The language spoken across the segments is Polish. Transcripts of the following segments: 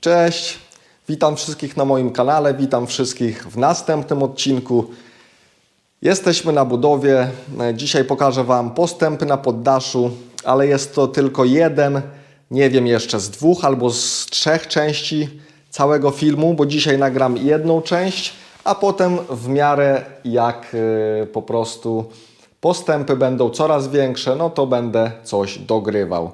Cześć, witam wszystkich na moim kanale, witam wszystkich w następnym odcinku. Jesteśmy na budowie. Dzisiaj pokażę Wam postępy na poddaszu, ale jest to tylko jeden, nie wiem jeszcze z dwóch albo z trzech części całego filmu, bo dzisiaj nagram jedną część, a potem w miarę jak e, po prostu postępy będą coraz większe, no to będę coś dogrywał.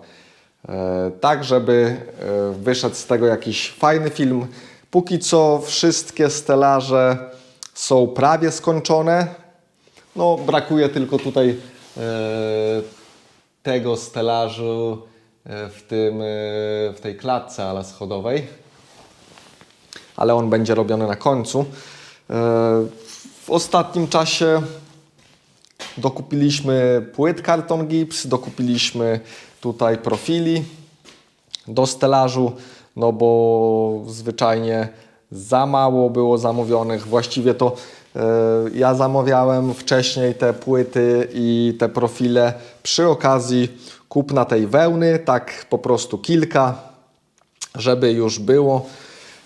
E, tak, żeby e, wyszedł z tego jakiś fajny film. Póki co wszystkie stelaże są prawie skończone. No, brakuje tylko tutaj e, tego stelażu w, tym, w tej klatce ale schodowej. Ale on będzie robiony na końcu. W ostatnim czasie dokupiliśmy płyt karton gips, dokupiliśmy tutaj profili do stelażu, no bo zwyczajnie za mało było zamówionych. Właściwie to e, ja zamawiałem wcześniej te płyty i te profile przy okazji kupna tej wełny, tak po prostu kilka, żeby już było.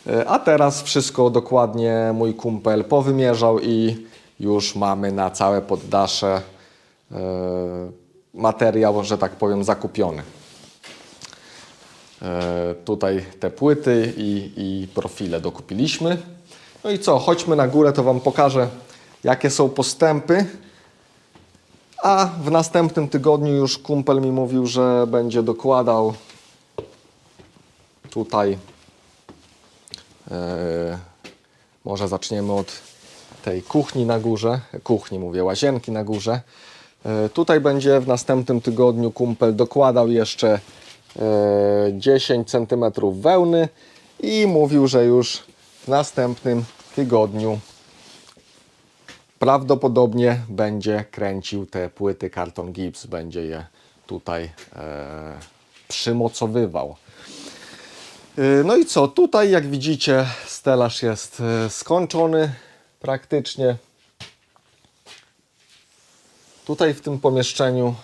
E, A teraz wszystko dokładnie mój kumpel powymierzał i już mamy na całe poddasze e, materiał, że tak powiem, zakupiony. E, tutaj te płyty i, i profile dokupiliśmy. No i co, chodźmy na górę, to Wam pokażę, jakie są postępy. A w następnym tygodniu już kumpel mi mówił, że będzie dokładał tutaj. E, może zaczniemy od tej kuchni na górze. Kuchni mówię, łazienki na górze. E, Tutaj będzie w następnym tygodniu kumpel dokładał jeszcze e, 10 cm wełny i mówił, że już w następnym tygodniu prawdopodobnie będzie kręcił te płyty karton gips, będzie je tutaj e, przymocowywał. E, No i co, tutaj jak widzicie stelaż jest e, skończony praktycznie. Tutaj w tym pomieszczeniu,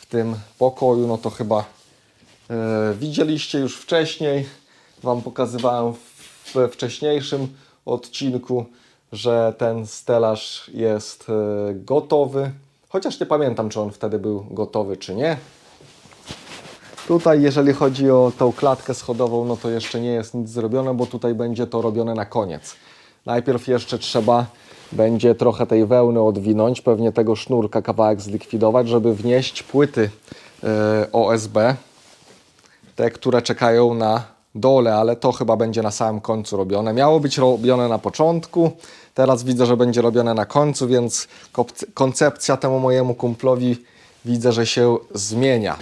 w tym pokoju, no to chyba e, widzieliście już wcześniej. Wam pokazywałem we wcześniejszym odcinku, że ten stelaż jest e, gotowy. Chociaż nie pamiętam, czy on wtedy był gotowy, czy nie. Tutaj, jeżeli chodzi o tą klatkę schodową, no to jeszcze nie jest nic zrobione, bo tutaj będzie to robione na koniec. Najpierw jeszcze trzeba będzie trochę tej wełny odwinąć, pewnie tego sznurka kawałek zlikwidować, żeby wnieść płyty e, OSB, te, które czekają na dole, ale to chyba będzie na samym końcu robione. Miało być robione na początku, teraz widzę, że będzie robione na końcu, więc koncepcja temu mojemu kumplowi widzę, że się zmienia.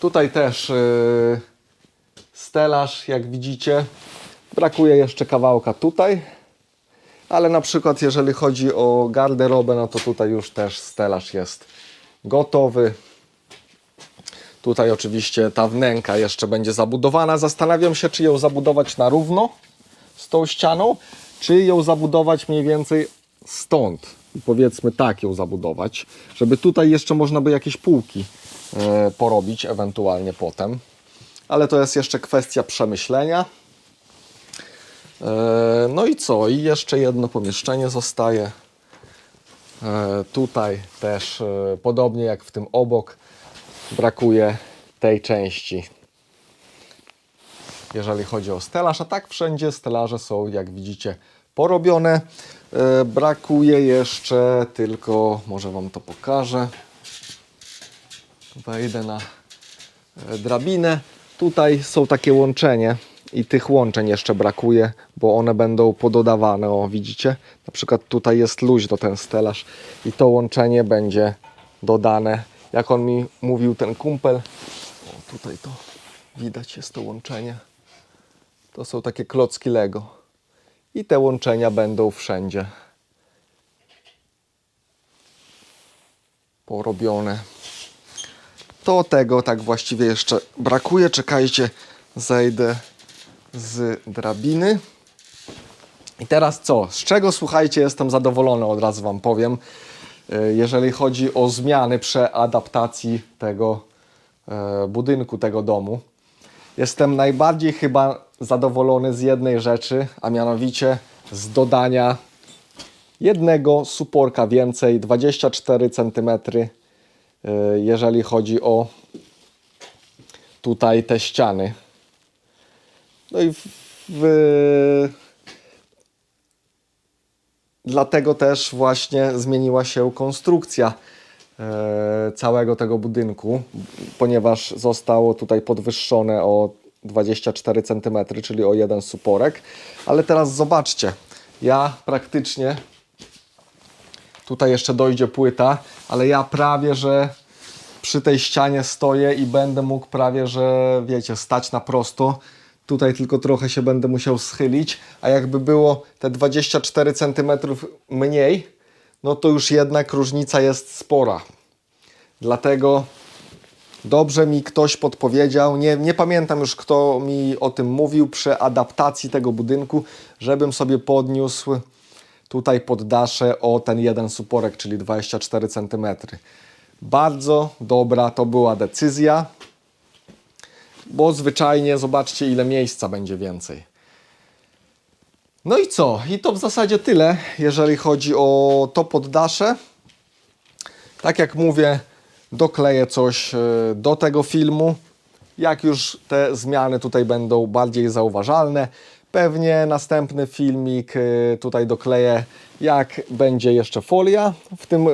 Tutaj też yy, stelaż, jak widzicie. Brakuje jeszcze kawałka tutaj. Ale na przykład jeżeli chodzi o garderobę, no to tutaj już też stelaż jest gotowy. Tutaj oczywiście ta wnęka jeszcze będzie zabudowana. Zastanawiam się, czy ją zabudować na równo z tą ścianą, czy ją zabudować mniej więcej stąd. I powiedzmy tak ją zabudować, żeby tutaj jeszcze można by jakieś półki e, porobić ewentualnie potem. Ale to jest jeszcze kwestia przemyślenia. E, No i co? I jeszcze jedno pomieszczenie zostaje. E, Tutaj też, e, podobnie jak w tym obok, brakuje tej części. Jeżeli chodzi o stelaż, a tak wszędzie stelaże są, jak widzicie, porobione. Brakuje jeszcze tylko, może Wam to pokażę. Wejdę na drabinę. Tutaj są takie łączenie i tych łączeń jeszcze brakuje, bo one będą pododawane. O, widzicie? Na przykład tutaj jest luźno ten stelaż i to łączenie będzie dodane. Jak on mi mówił, ten kumpel, o, tutaj to widać jest to łączenie. To są takie klocki Lego. I te łączenia będą wszędzie porobione. To tego tak właściwie jeszcze brakuje. Czekajcie, zejdę z drabiny. I teraz co? Z czego słuchajcie, jestem zadowolony, od razu Wam powiem. E, Jeżeli chodzi o zmiany przeadaptacji tego e, budynku, tego domu. jestem najbardziej chyba zadowolony z jednej rzeczy, a mianowicie z dodania jednego suporka więcej, 24 cm, y, jeżeli chodzi o tutaj te ściany. No i w, w, dlatego też właśnie zmieniła się konstrukcja e, całego tego budynku, ponieważ zostało tutaj podwyższone o 24 cm, czyli o jeden suporek. Ale teraz zobaczcie, ja praktycznie tutaj jeszcze dojdzie płyta, ale ja prawie, że przy tej ścianie stoję i będę mógł prawie, że wiecie, stać na prosto. Tutaj tylko trochę się będę musiał schylić, a jakby było te 24 cm mniej, no to już jednak różnica jest spora. Dlatego dobrze mi ktoś podpowiedział, nie, nie pamiętam już kto mi o tym mówił przy adaptacji tego budynku, żebym sobie podniósł tutaj poddasze o ten jeden suporek, czyli 24 cm. Bardzo dobra to była decyzja, bo zwyczajnie zobaczcie ile miejsca będzie więcej. No i co? I to w zasadzie tyle, jeżeli chodzi o to poddasze. Tak jak mówię, dokleję coś e, do tego filmu. Jak już te zmiany tutaj będą bardziej zauważalne, pewnie następny filmik e, tutaj dokleję, jak będzie jeszcze folia w tym,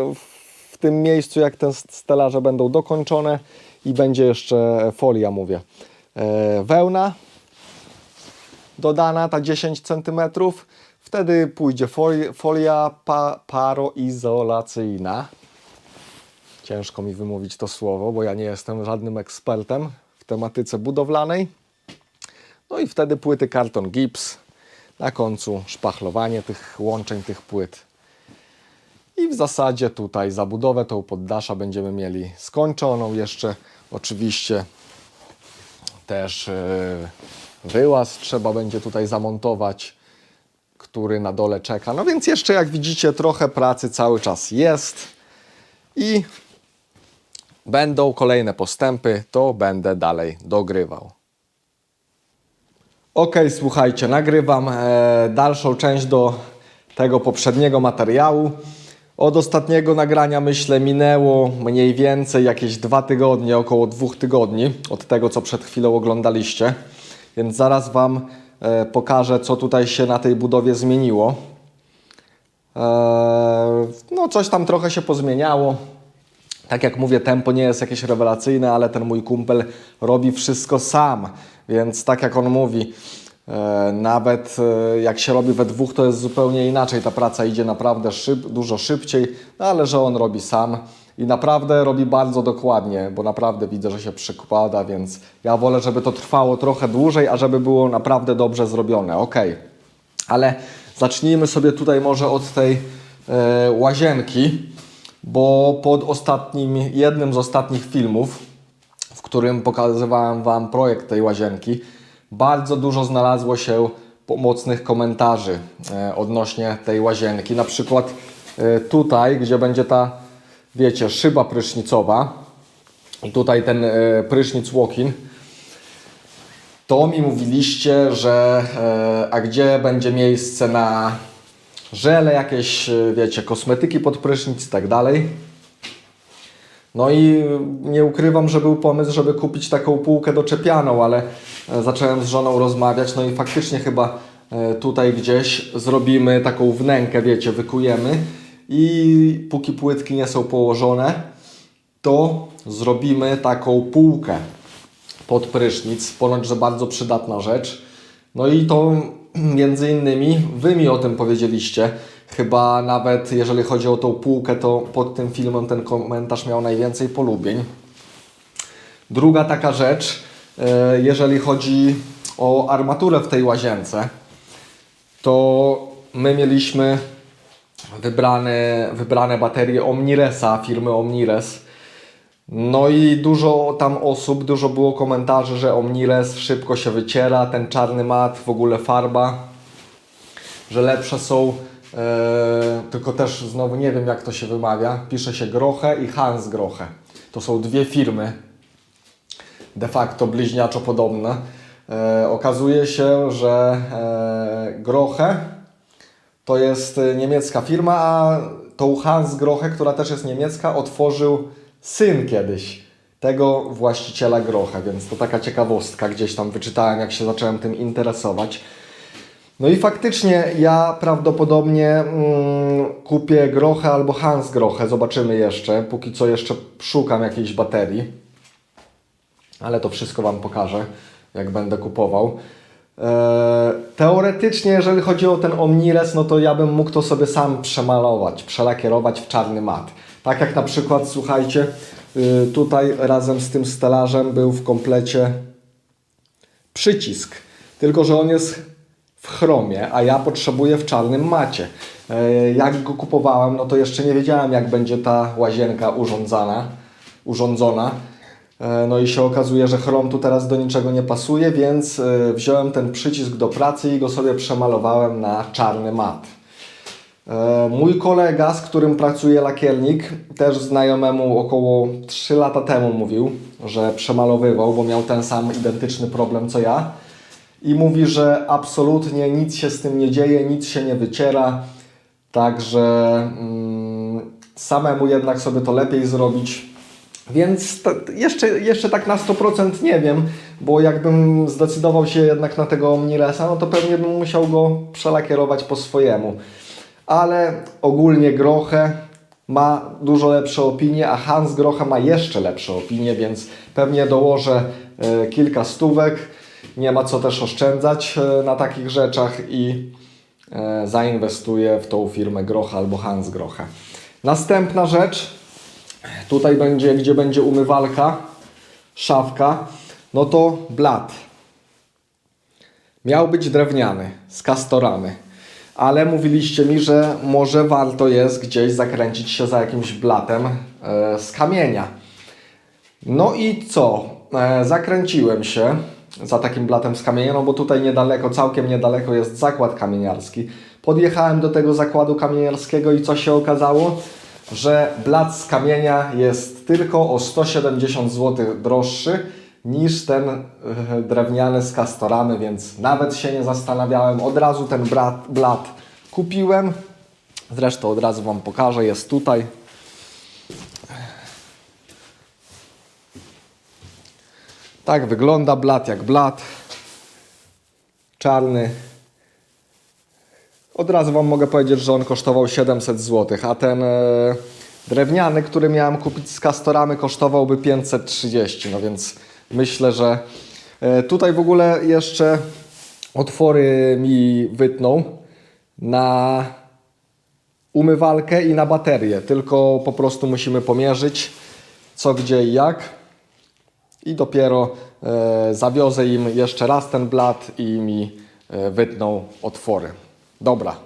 w tym miejscu, jak te stelaże będą dokończone i będzie jeszcze folia, mówię. E, Wełna dodana, ta 10 cm. Wtedy pójdzie folia, pa, paroizolacyjna. Ciężko mi wymówić to słowo, bo ja nie jestem żadnym ekspertem w tematyce budowlanej. No i wtedy płyty karton gips. Na końcu szpachlowanie tych łączeń, tych płyt. I w zasadzie tutaj zabudowę tą poddasza będziemy mieli skończoną. Jeszcze oczywiście też e, wyłaz trzeba będzie tutaj zamontować, który na dole czeka. No więc jeszcze jak widzicie trochę pracy cały czas jest i będą kolejne postępy, to będę dalej dogrywał. Ok, słuchajcie, nagrywam e, dalszą część do tego poprzedniego materiału. Od ostatniego nagrania myślę minęło mniej więcej jakieś dwa tygodnie, około dwóch tygodni od tego, co przed chwilą oglądaliście. Więc zaraz Wam e, pokażę, co tutaj się na tej budowie zmieniło. E, no, coś tam trochę się pozmieniało. Tak jak mówię, tempo nie jest jakieś rewelacyjne, ale ten mój kumpel robi wszystko sam. Więc tak jak on mówi, nawet e, jak się robi we dwóch, to jest zupełnie inaczej. Ta praca idzie naprawdę szyb, dużo szybciej, no ale że on robi sam i naprawdę robi bardzo dokładnie, bo naprawdę widzę, że się przykłada, więc ja wolę, żeby to trwało trochę dłużej, a żeby było naprawdę dobrze zrobione. Ok, ale zacznijmy sobie tutaj może od tej e, łazienki, bo pod ostatnim, jednym z ostatnich filmów, w którym pokazywałem Wam projekt tej łazienki, bardzo dużo znalazło się pomocnych komentarzy e, odnośnie tej łazienki. Na przykład e, tutaj, gdzie będzie ta, wiecie, szyba prysznicowa i tutaj ten e, prysznic walk-in, to mi mówiliście, że a gdzie będzie miejsce na żele, jakieś, wiecie, kosmetyki pod prysznic i tak dalej. No i nie ukrywam, że był pomysł, żeby kupić taką półkę doczepianą, ale zacząłem z żoną rozmawiać, no i faktycznie chyba e, tutaj gdzieś zrobimy taką wnękę, wiecie, wykujemy i póki płytki nie są położone, to zrobimy taką półkę pod prysznic, ponoć, że bardzo przydatna rzecz. No i to między innymi Wy mi o tym powiedzieliście. Chyba nawet jeżeli chodzi o tą półkę, to pod tym filmem ten komentarz miał najwięcej polubień. Druga taka rzecz, e, jeżeli chodzi o armaturę w tej łazience, to my mieliśmy wybrane, wybrane baterie Omniresa, firmy Omnires. No i dużo tam osób, dużo było komentarzy, że Omnires szybko się wyciera, ten czarny mat, w ogóle farba, że lepsze są, e, tylko też znowu nie wiem jak to się wymawia, pisze się Groche i Hans Groche. To są dwie firmy de facto bliźniaczo podobne. E, okazuje się, że e, to jest e, niemiecka firma, a tą Hans Groche, która też jest niemiecka, otworzył syn kiedyś tego właściciela Groche, więc to taka ciekawostka, gdzieś tam wyczytałem, jak się zacząłem tym interesować. No i faktycznie ja prawdopodobnie mm, kupię Grochę albo Hans Grochę, zobaczymy jeszcze. Póki co jeszcze szukam jakiejś baterii, ale to wszystko Wam pokażę, jak będę kupował. Eee, teoretycznie, jeżeli chodzi o ten Omnires, no to ja bym mógł to sobie sam przemalować, przelakierować w czarny mat. Tak jak na przykład, słuchajcie, y, tutaj razem z tym stelażem był w komplecie przycisk, tylko że on jest w chromie, a ja potrzebuję w czarnym macie. E, Jak go kupowałem, no to jeszcze nie wiedziałem, jak będzie ta łazienka urządzana, urządzona. E, No i się okazuje, że chrom tu teraz do niczego nie pasuje, więc e, wziąłem ten przycisk do pracy i go sobie przemalowałem na czarny mat. E, Mój kolega, z którym pracuje lakiernik, też znajomemu około 3 lata temu mówił, że przemalowywał, bo miał ten sam identyczny problem co ja. I mówi, że absolutnie nic się z tym nie dzieje, nic się nie wyciera. Także mm, samemu jednak sobie to lepiej zrobić. Więc to, jeszcze, jeszcze tak na 100% nie wiem, bo jakbym zdecydował się jednak na tego Omniresa, no to pewnie bym musiał go przelakierować po swojemu. Ale ogólnie Groche ma dużo lepsze opinie, a Hans Groche ma jeszcze lepsze opinie, więc pewnie dołożę e, kilka stówek. Nie ma co też oszczędzać e, na takich rzeczach i e, zainwestuję w tą firmę Grocha albo Hans Groche. Następna rzecz, tutaj będzie, gdzie będzie umywalka, szafka, no to blat. Miał być drewniany, z kastoramy, ale mówiliście mi, że może warto jest gdzieś zakręcić się za jakimś blatem e, z kamienia. No i co? E, zakręciłem się za takim blatem z kamienia, no bo tutaj niedaleko, całkiem niedaleko jest zakład kamieniarski. Podjechałem do tego zakładu kamieniarskiego i co się okazało? Że blat z kamienia jest tylko o 170 zł droższy niż ten e, drewniany z kastoramy, więc nawet się nie zastanawiałem. Od razu ten blat kupiłem. Zresztą od razu Wam pokażę, jest tutaj. Tak wygląda blat jak blat. Czarny. Od razu Wam mogę powiedzieć, że on kosztował 700 zł, a ten e, drewniany, który miałem kupić z kastoramy, kosztowałby 530. No więc myślę, że e, tutaj w ogóle jeszcze otwory mi wytną na umywalkę i na baterię. Tylko po prostu musimy pomierzyć co, gdzie i jak i dopiero e, zawiozę im jeszcze raz ten blat i mi e, wytną otwory. Dobra.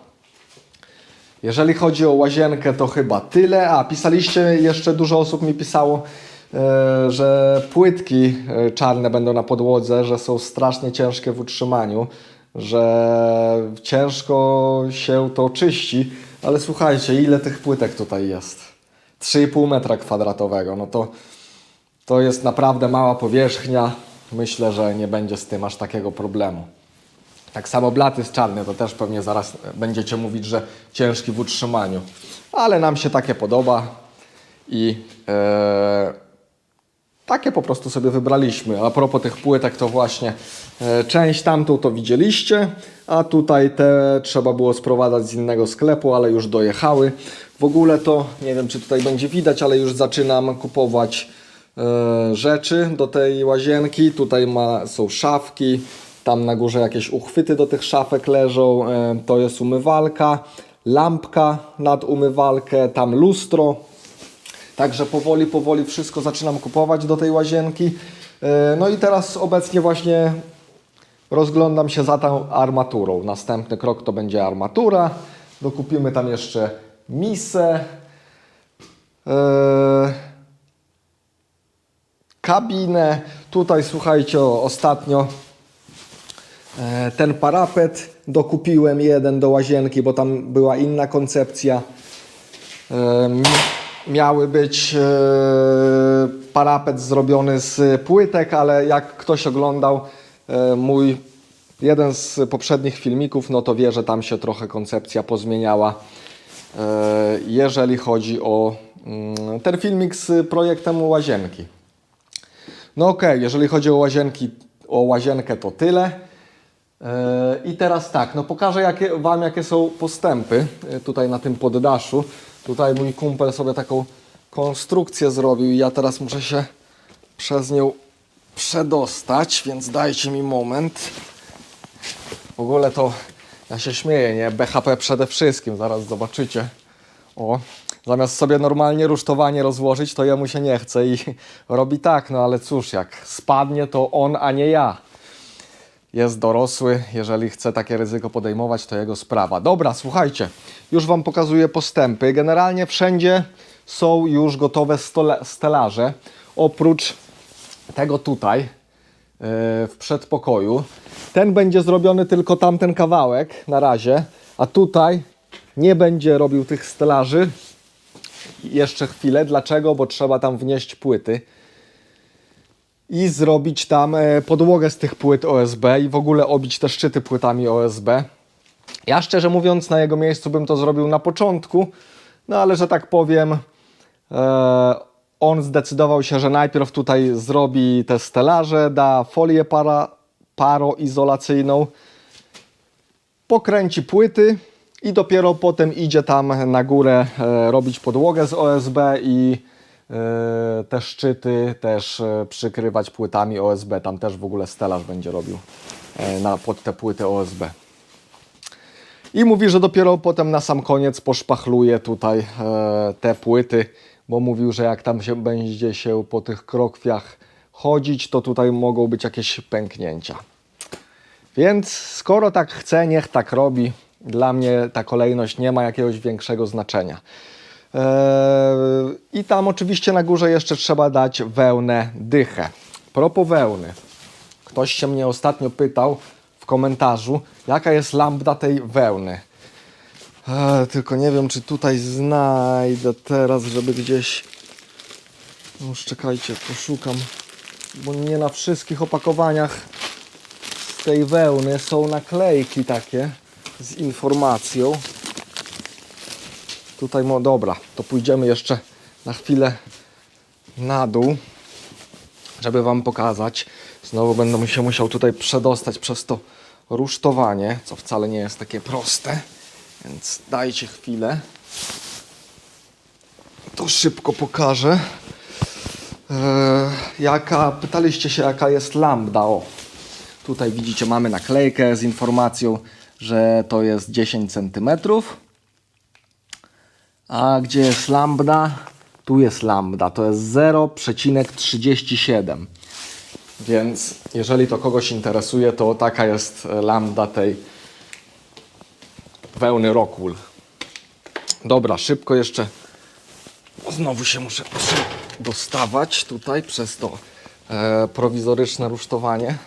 Jeżeli chodzi o łazienkę, to chyba tyle. A pisaliście, jeszcze dużo osób mi pisało, e, że płytki e, czarne będą na podłodze, że są strasznie ciężkie w utrzymaniu, że ciężko się to czyści. Ale słuchajcie, ile tych płytek tutaj jest? 3,5 metra kwadratowego. No to to jest naprawdę mała powierzchnia. Myślę, że nie będzie z tym aż takiego problemu. Tak samo blat jest czarny, to też pewnie zaraz będziecie mówić, że ciężki w utrzymaniu. Ale nam się takie podoba i e, takie po prostu sobie wybraliśmy. A propos tych płytek, to właśnie e, część tamtą to widzieliście, a tutaj te trzeba było sprowadzać z innego sklepu, ale już dojechały. W ogóle to, nie wiem czy tutaj będzie widać, ale już zaczynam kupować e, rzeczy do tej łazienki. Tutaj ma, są szafki, tam na górze jakieś uchwyty do tych szafek leżą. E, to jest umywalka, lampka nad umywalkę, tam lustro. Także powoli, powoli wszystko zaczynam kupować do tej łazienki. E, No i teraz obecnie właśnie rozglądam się za tą armaturą. Następny krok to będzie armatura. Dokupimy tam jeszcze misę. E, kabinę. Tutaj słuchajcie, ostatnio ten parapet dokupiłem jeden do łazienki, bo tam była inna koncepcja. E, mi- miały być e, parapet zrobiony z płytek, ale jak ktoś oglądał e, mój jeden z poprzednich filmików, no to wie, że tam się trochę koncepcja pozmieniała, e, jeżeli chodzi o mm, ten filmik z projektem łazienki. No okej, jeżeli chodzi o łazienki, o łazienkę to tyle. E, I teraz tak, no pokażę jakie, Wam jakie są postępy e, tutaj na tym poddaszu. Tutaj mój kumpel sobie taką konstrukcję zrobił i ja teraz muszę się przez nią przedostać, więc dajcie mi moment. W ogóle to ja się śmieję, nie? BHP przede wszystkim, zaraz zobaczycie. O, zamiast sobie normalnie rusztowanie rozłożyć, to jemu się nie chce i robi tak, no ale cóż, jak spadnie, to on, a nie ja. Jest dorosły, jeżeli chce takie ryzyko podejmować, to jego sprawa. Dobra, słuchajcie, już Wam pokazuję postępy. Generalnie wszędzie są już gotowe stelaże, oprócz tego tutaj yy, w przedpokoju. Ten będzie zrobiony tylko tamten kawałek na razie, a tutaj nie będzie robił tych stelaży jeszcze chwilę. Dlaczego? Bo trzeba tam wnieść płyty i zrobić tam e, podłogę z tych płyt OSB i w ogóle obić te szczyty płytami OSB. Ja szczerze mówiąc na jego miejscu bym to zrobił na początku, no ale że tak powiem, e, on zdecydował się, że najpierw tutaj zrobi te stelaże, da folię para, paroizolacyjną, pokręci płyty i dopiero potem idzie tam na górę e, robić podłogę z OSB i te szczyty też e, przykrywać płytami OSB. Tam też w ogóle stelaż będzie robił e, na, pod te płyty OSB. I mówi, że dopiero potem na sam koniec poszpachluje tutaj e, te płyty, bo mówił, że jak tam się będzie się po tych krokwiach chodzić, to tutaj mogą być jakieś pęknięcia. Więc skoro tak chce, niech tak robi. Dla mnie ta kolejność nie ma jakiegoś większego znaczenia. Eee, I tam oczywiście na górze jeszcze trzeba dać wełnę dychę. Propos wełny. Ktoś się mnie ostatnio pytał w komentarzu, jaka jest lambda tej wełny. Tylko nie wiem, czy tutaj znajdę teraz, żeby gdzieś. No, czekajcie, poszukam. Bo nie na wszystkich opakowaniach z tej wełny są naklejki takie z informacją. Tutaj, mo, dobra, to pójdziemy jeszcze na chwilę na dół, żeby Wam pokazać. Znowu będę się musiał tutaj przedostać przez to rusztowanie, co wcale nie jest takie proste, więc dajcie chwilę. To szybko pokażę. Eee, jaka, pytaliście się, jaka jest lambda. O, tutaj widzicie, mamy naklejkę z informacją, że to jest 10 cm. A gdzie jest lambda? Tu jest lambda, to jest 0,37. Więc jeżeli to kogoś interesuje, to taka jest lambda tej wełny Rockwool. Dobra, szybko jeszcze znowu się muszę dostawać tutaj przez to e, prowizoryczne rusztowanie.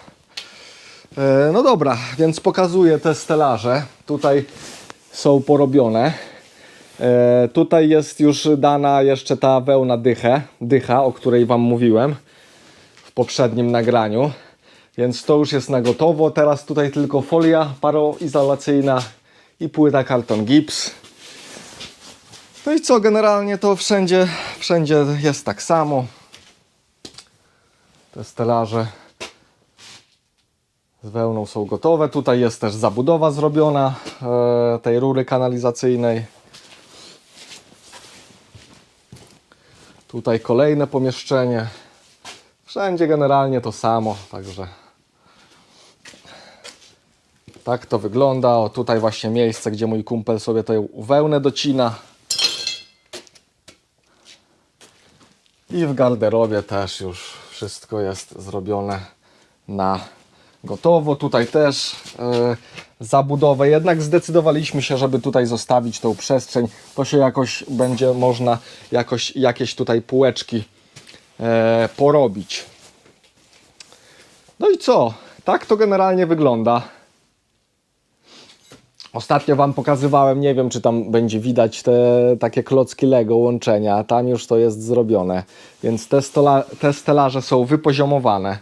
E, no dobra, więc pokazuję te stelaże. Tutaj są porobione. E, tutaj jest już dana jeszcze ta wełna dycha, o której Wam mówiłem w poprzednim nagraniu. Więc to już jest na gotowo. Teraz tutaj tylko folia paroizolacyjna i płyta karton gips. No i co, generalnie to wszędzie, wszędzie jest tak samo. Te stelaże z wełną są gotowe. Tutaj jest też zabudowa zrobiona e, tej rury kanalizacyjnej. Tutaj kolejne pomieszczenie. Wszędzie generalnie to samo, także tak to wygląda. O, tutaj właśnie miejsce, gdzie mój kumpel sobie tę wełnę docina. I w garderobie też już wszystko jest zrobione na gotowo. Tutaj też e, zabudowę. Jednak zdecydowaliśmy się, żeby tutaj zostawić tą przestrzeń. To się jakoś będzie można jakoś, jakieś tutaj półeczki e, porobić. No i co? Tak to generalnie wygląda. Ostatnio Wam pokazywałem, nie wiem czy tam będzie widać te takie klocki Lego łączenia, tam już to jest zrobione, więc te, stola, te stelaże są wypoziomowane.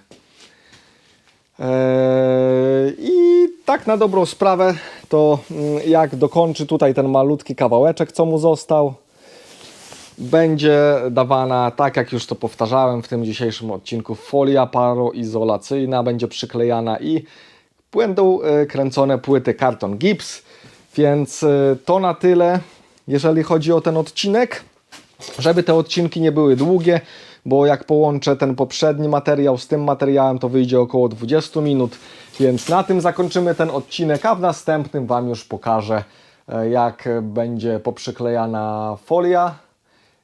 Eee, I tak na dobrą sprawę, to mm, jak dokończy tutaj ten malutki kawałeczek, co mu został, będzie dawana, tak jak już to powtarzałem w tym dzisiejszym odcinku, folia paroizolacyjna będzie przyklejana i będą e, kręcone płyty karton gips, więc e, to na tyle, jeżeli chodzi o ten odcinek. Żeby te odcinki nie były długie, bo jak połączę ten poprzedni materiał z tym materiałem, to wyjdzie około 20 minut, więc na tym zakończymy ten odcinek, a w następnym Wam już pokażę, e, jak będzie poprzyklejana folia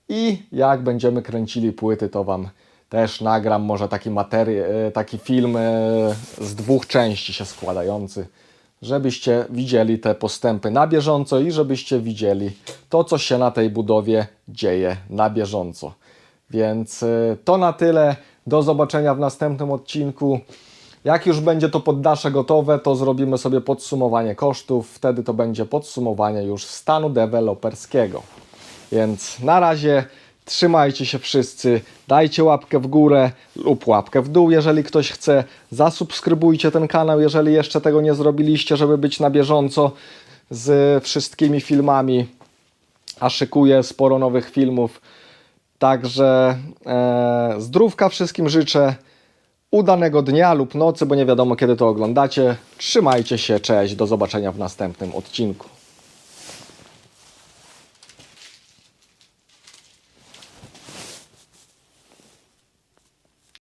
i jak będziemy kręcili płyty, to Wam też nagram może taki materiał, taki film e, z dwóch części się składający, żebyście widzieli te postępy na bieżąco i żebyście widzieli to, co się na tej budowie dzieje na bieżąco. Więc e, to na tyle. Do zobaczenia w następnym odcinku. Jak już będzie to poddasze gotowe, to zrobimy sobie podsumowanie kosztów. Wtedy to będzie podsumowanie już stanu deweloperskiego. Więc na razie trzymajcie się wszyscy, dajcie łapkę w górę lub łapkę w dół, jeżeli ktoś chce. Zasubskrybujcie ten kanał, jeżeli jeszcze tego nie zrobiliście, żeby być na bieżąco z wszystkimi filmami. A szykuję sporo nowych filmów. Także e, zdrówka wszystkim życzę. Udanego dnia lub nocy, bo nie wiadomo kiedy to oglądacie. Trzymajcie się, cześć, do zobaczenia w następnym odcinku.